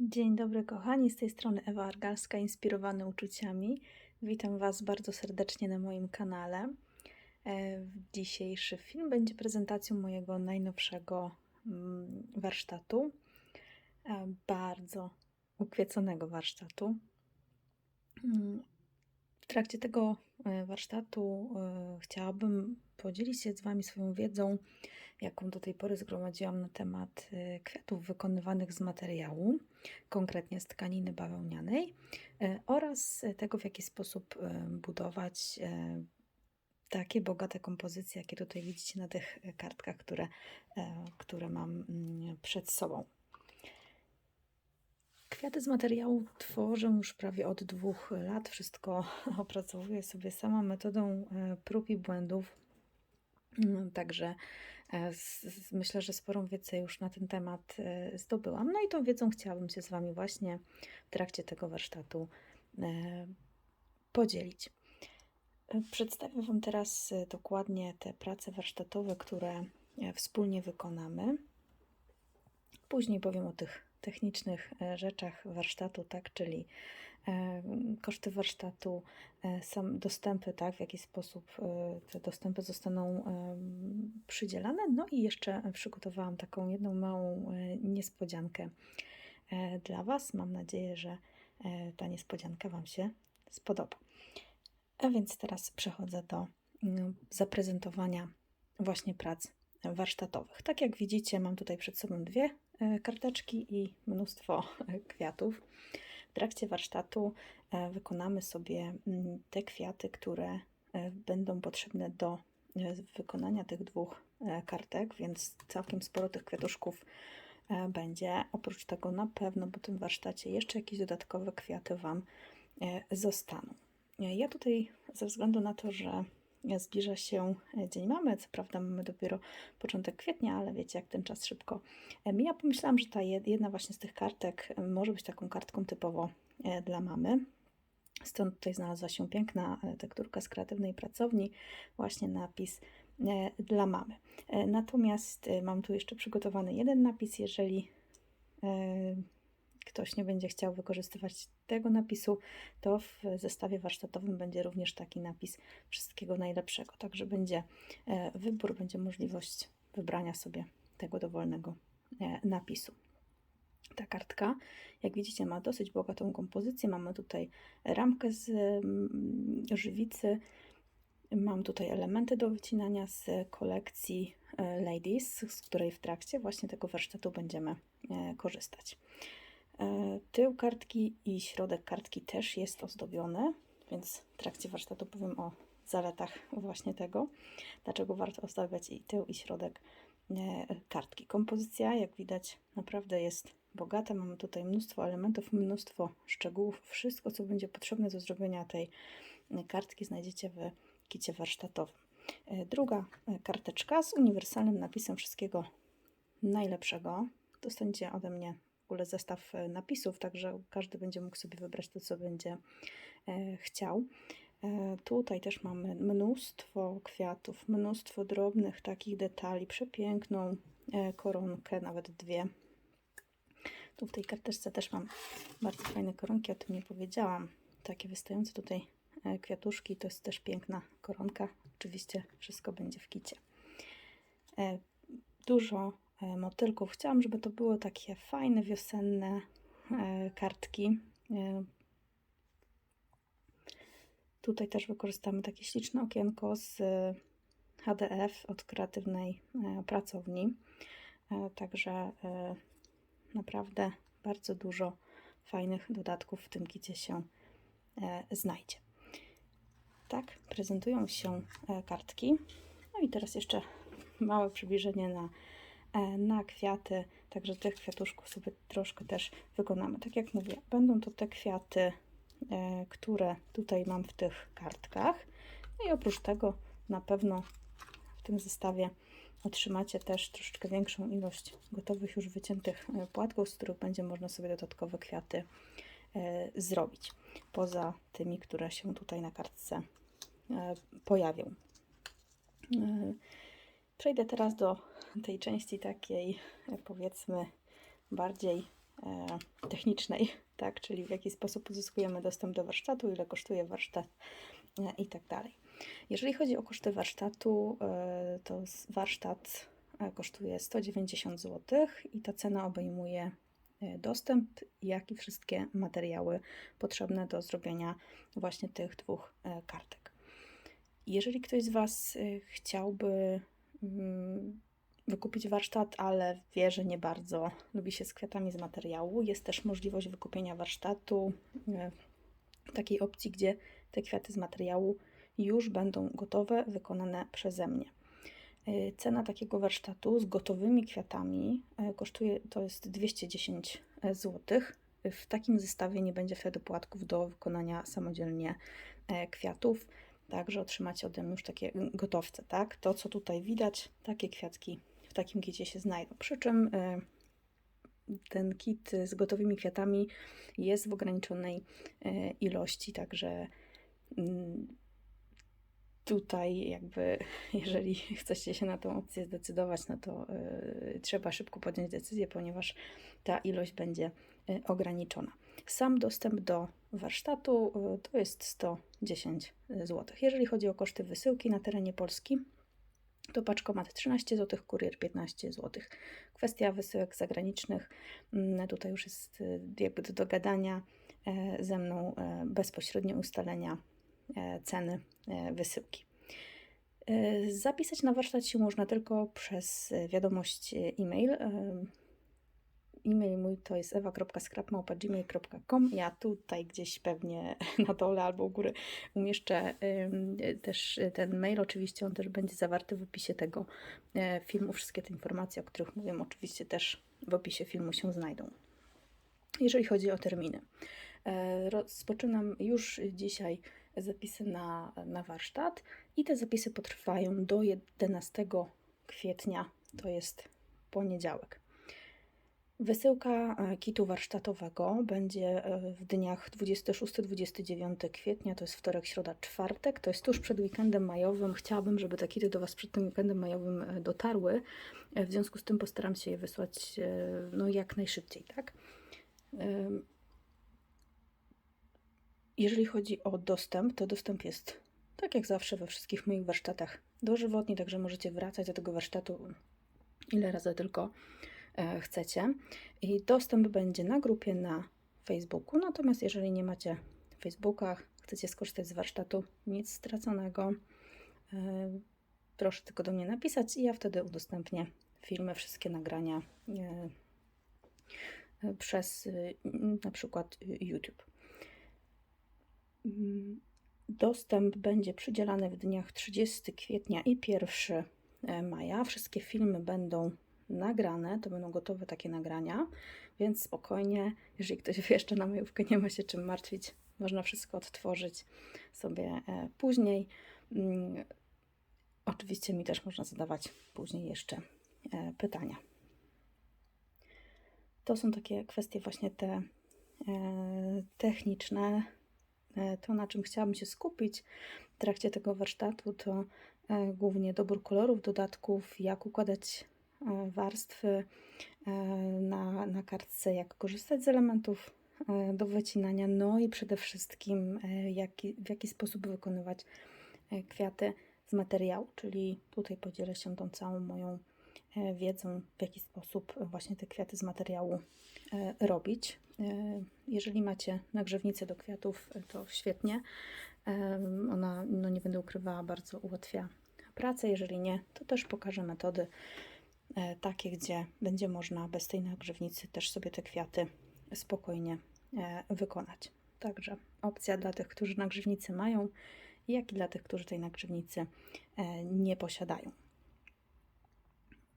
Dzień dobry, kochani. Z tej strony Ewa Argalska, inspirowany uczuciami. Witam Was bardzo serdecznie na moim kanale. E, Dzisiejszy film będzie prezentacją mojego najnowszego mm, warsztatu. E, Bardzo ukieconego warsztatu. W trakcie tego e, warsztatu e, chciałabym podzielić się z Wami swoją wiedzą, jaką do tej pory zgromadziłam na temat e, kwiatów wykonywanych z materiału, konkretnie z tkaniny bawełnianej, oraz tego, w jaki sposób budować takie bogate kompozycje, jakie tutaj widzicie na tych kartkach, które, które mam mm, przed sobą. Kwiaty z materiału tworzę już prawie od dwóch lat. Wszystko opracowuję sobie sama metodą e, prób i błędów. Mm, Także e, myślę, że sporą wiedzę już na ten temat e, zdobyłam. No i tą wiedzą chciałabym się z Wami właśnie w trakcie tego warsztatu podzielić. Przedstawię Wam teraz dokładnie te prace warsztatowe, które wspólnie wykonamy. Później powiem o tych technicznych e, rzeczach warsztatu, tak, czyli e, koszty warsztatu, e, sam dostępy, tak, w jaki sposób te dostępy zostaną przydzielane. No i jeszcze przygotowałam taką jedną małą niespodziankę dla Was. Mam nadzieję, że ta niespodzianka Wam się spodoba. A więc teraz przechodzę do mm, zaprezentowania właśnie prac warsztatowych. Tak jak widzicie, mam tutaj przed sobą dwie karteczki i mnóstwo e, kwiatów. W trakcie warsztatu e, wykonamy sobie mm, te kwiaty, które e, będą potrzebne do e, wykonania tych dwóch e, kartek, więc całkiem sporo tych kwiatuszków e, będzie. Oprócz tego na pewno po tym warsztacie jeszcze jakieś dodatkowe kwiaty Wam e, zostaną. E, Ja tutaj ze względu na to, że zbliża się e, Dzień Mamy, co prawda mamy dopiero początek kwietnia, ale wiecie, jak ten czas szybko e, mija, pomyślałam, że ta jed- jedna właśnie z tych kartek e, może być taką kartką typowo dla mamy. Stąd tutaj znalazła się piękna tekturka z kreatywnej pracowni, właśnie napis dla mamy. Natomiast mam tu jeszcze przygotowany jeden napis, jeżeli ktoś nie będzie chciał wykorzystywać tego napisu, to w zestawie warsztatowym będzie również taki napis wszystkiego najlepszego. Także będzie e, wybór, będzie możliwość wybrania sobie tego dowolnego e, napisu. Ta kartka, jak widzicie, ma dosyć bogatą kompozycję. Mamy tutaj ramkę z mm, żywicy. Mam tutaj elementy do wycinania z kolekcji e, Ladies, z której w trakcie właśnie tego warsztatu będziemy korzystać. E, Tył kartki i środek kartki też jest ozdobiony, więc w trakcie warsztatu powiem o zaletach właśnie tego, dlaczego warto ozdabiać i tył i środek e, kartki. Kompozycja, jak widać, naprawdę jest bogata. Mamy tutaj mnóstwo elementów, mnóstwo szczegółów. Wszystko, co będzie potrzebne do zrobienia tej e, kartki, znajdziecie w kicie warsztatowym. Druga karteczka z uniwersalnym napisem wszystkiego najlepszego. Dostaniecie ode mnie ogóle zestaw e, napisów, także każdy będzie mógł sobie wybrać to, co będzie e, chciał. E, Tutaj też mamy mnóstwo kwiatów, mnóstwo drobnych takich detali, przepiękną koronkę, nawet dwie. Tu w tej karteczce też mam bardzo fajne koronki, o tym nie powiedziałam. Takie wystające tutaj kwiatuszki, to jest też piękna koronka. Oczywiście wszystko będzie w kicie. Dużo motylków. Chciałam, żeby to były takie fajne, wiosenne e, kartki. E, Tutaj też wykorzystamy takie śliczne okienko z e, HDF od kreatywnej e, pracowni. E, Także e, naprawdę bardzo dużo fajnych dodatków w tym kicie się e, znajdzie. Tak prezentują się e, kartki. No i teraz jeszcze małe przybliżenie na, e, na kwiaty. Także tych kwiatuszków sobie troszkę też wykonamy. Tak jak mówię, będą to te kwiaty, e, które tutaj mam w tych kartkach. No i oprócz tego na pewno w tym zestawie otrzymacie też troszeczkę większą ilość gotowych już wyciętych e, płatków, z których będzie można sobie dodatkowe kwiaty e, zrobić. Poza tymi, które się tutaj na kartce e, pojawią. E, Przejdę teraz do tej części takiej, e, powiedzmy, bardziej e, technicznej, tak, czyli w jaki sposób uzyskujemy dostęp do warsztatu, ile kosztuje warsztat e, i tak dalej. Jeżeli chodzi o koszty warsztatu, e, to warsztat e, kosztuje 190 zł i ta cena obejmuje e, dostęp, jak i wszystkie materiały potrzebne do zrobienia właśnie tych dwóch kartek. Jeżeli ktoś z Was chciałby mm, wykupić warsztat, ale wie, że nie bardzo lubi się z kwiatami z materiału, jest też możliwość wykupienia warsztatu w takiej opcji, gdzie te kwiaty z materiału już będą gotowe, wykonane przeze mnie. Y, Cena takiego warsztatu z gotowymi kwiatami y, kosztuje to jest 210 zł. W takim zestawie nie będzie wtedy płatków do wykonania samodzielnie e, kwiatów. Także otrzymacie ode mnie już takie gotowce, tak? To, co tutaj widać, takie kwiatki w takim kicie się znajdą. Przy czym e, ten kit z gotowymi kwiatami jest w ograniczonej e, ilości, także mm, tutaj jakby, jeżeli chcecie się na tą opcję zdecydować, no to e, trzeba szybko podjąć decyzję, ponieważ ta ilość będzie ograniczona. Sam dostęp do warsztatu to jest 110 zł. Jeżeli chodzi o koszty wysyłki na terenie Polski, to paczkomat 13 zł, kurier 15 zł. Kwestia wysyłek zagranicznych, mm, tutaj już jest y, jakby do dogadania e, ze mną e, bezpośrednie ustalenia e, ceny wysyłki. Zapisać na warsztat się można tylko przez wiadomość e-mail. E-mail mój to jest ewa.skrapmałpa.gmail.com. Ja tutaj gdzieś pewnie na dole albo u góry umieszczę też ten mail. Oczywiście on też będzie zawarty w opisie tego e, filmu. Wszystkie te informacje, o których mówię, oczywiście też w opisie filmu się znajdą. Jeżeli chodzi o terminy, e, rozpoczynam już dzisiaj zapisy na, na warsztat i te zapisy potrwają do 11 kwietnia, to jest poniedziałek. Wysyłka e, kitu warsztatowego będzie e, w dniach 26-29 kwietnia, to jest wtorek, środa, czwartek, to jest tuż przed weekendem majowym. Chciałabym, żeby te kity do Was przed tym weekendem majowym e, dotarły, w związku z tym postaram się je wysłać no, jak najszybciej, tak? Jeżeli chodzi o dostęp, to dostęp jest tak jak zawsze we wszystkich moich warsztatach dożywotni, także możecie wracać do tego warsztatu ile razy tylko chcecie. I dostęp będzie na grupie na Facebooku. Natomiast jeżeli nie macie Facebooka, chcecie skorzystać z warsztatu, nic straconego, e, proszę tylko do mnie napisać i ja wtedy udostępnię filmy, wszystkie nagrania e, e, przez y, na przykład y, YouTube. Mm, Dostęp będzie przydzielany w dniach 30 kwietnia i 1 e, maja. Wszystkie filmy będą nagrane, to będą gotowe takie nagrania, więc spokojnie, jeżeli ktoś jeszcze na majówkę nie ma się czym martwić, można wszystko odtworzyć sobie e, później. Mm, Oczywiście mi też można zadawać później jeszcze e, pytania. To są takie kwestie właśnie te e, techniczne. To, na czym chciałabym się skupić w trakcie tego warsztatu, to głównie dobór kolorów, dodatków, jak układać warstwy e, na, na kartce, jak korzystać z elementów e, do wycinania, no i przede wszystkim e, jaki, w jaki sposób wykonywać e, kwiaty z materiału, czyli tutaj podzielę się tą całą moją e, wiedzą, w jaki sposób właśnie te kwiaty z materiału e, robić. E, Jeżeli macie nagrzewnicę do kwiatów, e, to świetnie. Ona, no nie będę ukrywała, bardzo ułatwia pracę. Jeżeli nie, to też pokażę metody e, takie, gdzie będzie można bez tej nagrzewnicy też sobie te kwiaty spokojnie e, wykonać. Także opcja dla tych, którzy nagrzewnicy mają, jak i dla tych, którzy tej nagrzewnicy e, nie posiadają.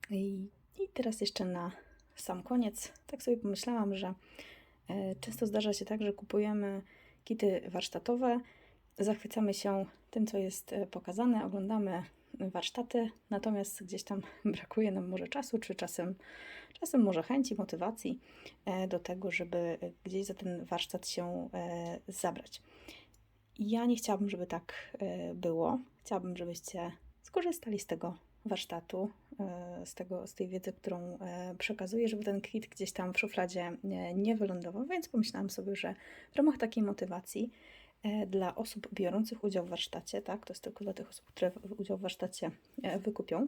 I, I teraz jeszcze na sam koniec, tak sobie pomyślałam, że e, często zdarza się tak, że kupujemy kity warsztatowe, zachwycamy się tym, co jest e, pokazane, oglądamy warsztaty, natomiast gdzieś tam brakuje nam może czasu, czy czasem, czasem może chęci, motywacji e, do tego, żeby gdzieś za ten warsztat się e, zabrać. Ja nie chciałabym, żeby tak e, było. Chciałabym, żebyście skorzystali z tego warsztatu, z, tego, z tej wiedzy, którą przekazuję, żeby ten kwit gdzieś tam w szufladzie nie, wylądował, więc pomyślałam sobie, że w ramach takiej motywacji dla osób biorących udział w warsztacie, tak, to jest tylko dla tych osób, które udział w warsztacie e, wykupią,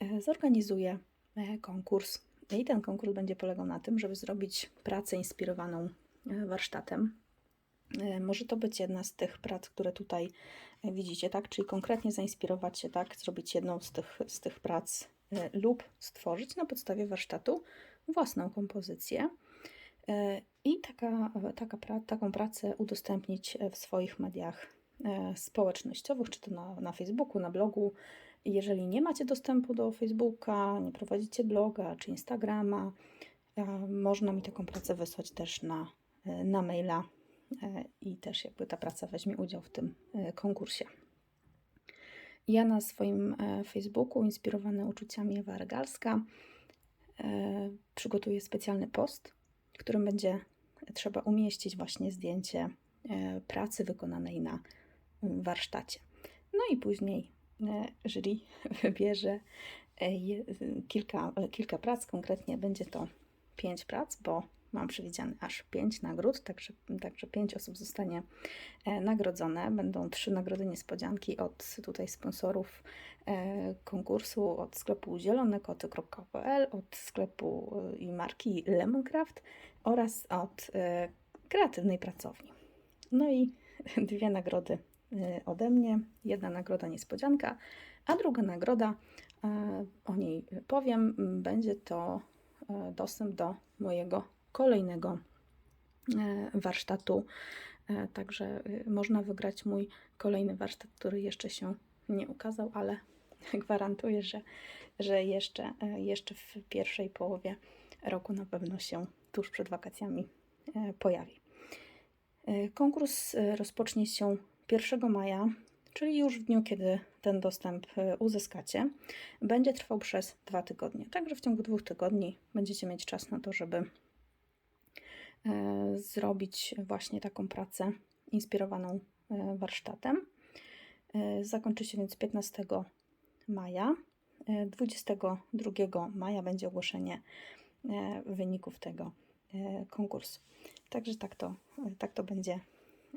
e, zorganizuję e, konkurs. I ten konkurs będzie polegał na tym, żeby zrobić pracę inspirowaną e, warsztatem. E, Może to być jedna z tych prac, które tutaj e, widzicie, tak? Czyli konkretnie zainspirować się, tak? Zrobić jedną z tych, z tych prac e, lub stworzyć na podstawie warsztatu własną kompozycję. E, I taka, taka taką pracę udostępnić e, w swoich mediach e, społecznościowych, czy to na, na Facebooku, na blogu. Jeżeli nie macie dostępu do Facebooka, nie prowadzicie bloga czy Instagrama, można mi taką pracę wysłać też na, na maila i też jakby ta praca weźmie udział w tym konkursie. Ja na swoim Facebooku, inspirowany uczuciami Ewa Regalska, przygotuję specjalny post, w którym będzie trzeba umieścić właśnie zdjęcie e, pracy wykonanej na mm, warsztacie. No i później e, jury wybierze e, kilka, kilka prac, konkretnie będzie to pięć prac, bo mam przewidziane aż pięć nagród, także, także pięć osób zostanie e, nagrodzone. Będą trzy nagrody niespodzianki od tutaj sponsorów e, konkursu, od sklepu zielonekoty.pl, od sklepu e, i marki Lemoncraft oraz od kreatywnej pracowni. No i dwie nagrody ode mnie, jedna nagroda niespodzianka, a druga nagroda, o niej powiem, będzie to dostęp do mojego kolejnego e, warsztatu. E, Także e, można wygrać mój kolejny warsztat, który jeszcze się nie ukazał, ale gwarantuję, że, że jeszcze, e, jeszcze w pierwszej połowie roku na pewno się tuż przed wakacjami pojawi. Konkurs rozpocznie się 1 maja, czyli już w dniu, kiedy ten dostęp uzyskacie. Będzie trwał przez dwa tygodnie. Także w ciągu dwóch tygodni będziecie mieć czas na to, żeby zrobić właśnie taką pracę inspirowaną e, warsztatem. E, Zakończy się więc 15 maja. E, 22 maja będzie ogłoszenie e, wyników tego e, konkursu. Także tak to, tak to będzie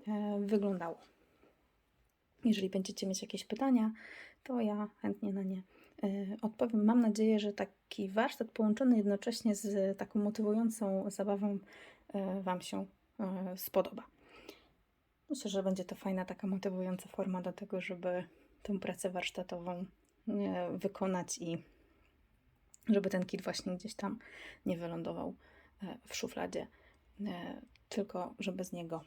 e, wyglądało. Jeżeli będziecie mieć jakieś pytania, to ja chętnie na nie e, odpowiem. Mam nadzieję, że taki warsztat połączony jednocześnie z taką motywującą zabawą e, Wam się e, spodoba. Myślę, że będzie to fajna taka motywująca forma do tego, żeby tę pracę warsztatową e, wykonać i żeby ten kit właśnie gdzieś tam nie wylądował e, w szufladzie, e, tylko żeby z niego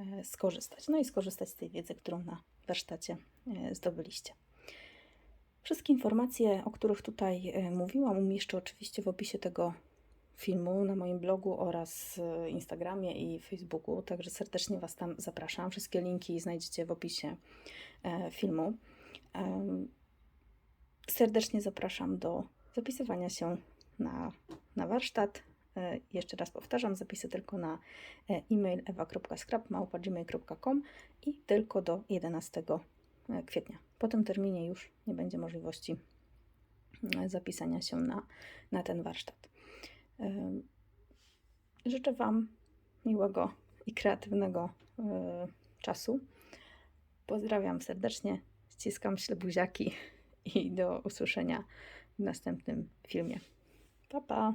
e, skorzystać. No i skorzystać z tej wiedzy, którą na warsztacie e, zdobyliście. Wszystkie informacje, o których tutaj e, mówiłam, umieszczę oczywiście w opisie tego filmu na moim blogu oraz e, Instagramie i Facebooku, także serdecznie Was tam zapraszam. Wszystkie linki znajdziecie w opisie e, filmu. Serdecznie zapraszam do zapisywania się na, na warsztat. E, Jeszcze raz powtarzam, zapisy tylko na e-mail ewa.scrap.gmail.com i tylko do 11 kwietnia. Po tym terminie już nie będzie możliwości zapisania się na, na ten warsztat. Życzę Wam miłego i kreatywnego e, czasu. Pozdrawiam serdecznie, ściskam ślebuziaki i do usłyszenia w następnym filmie. Pa, pa!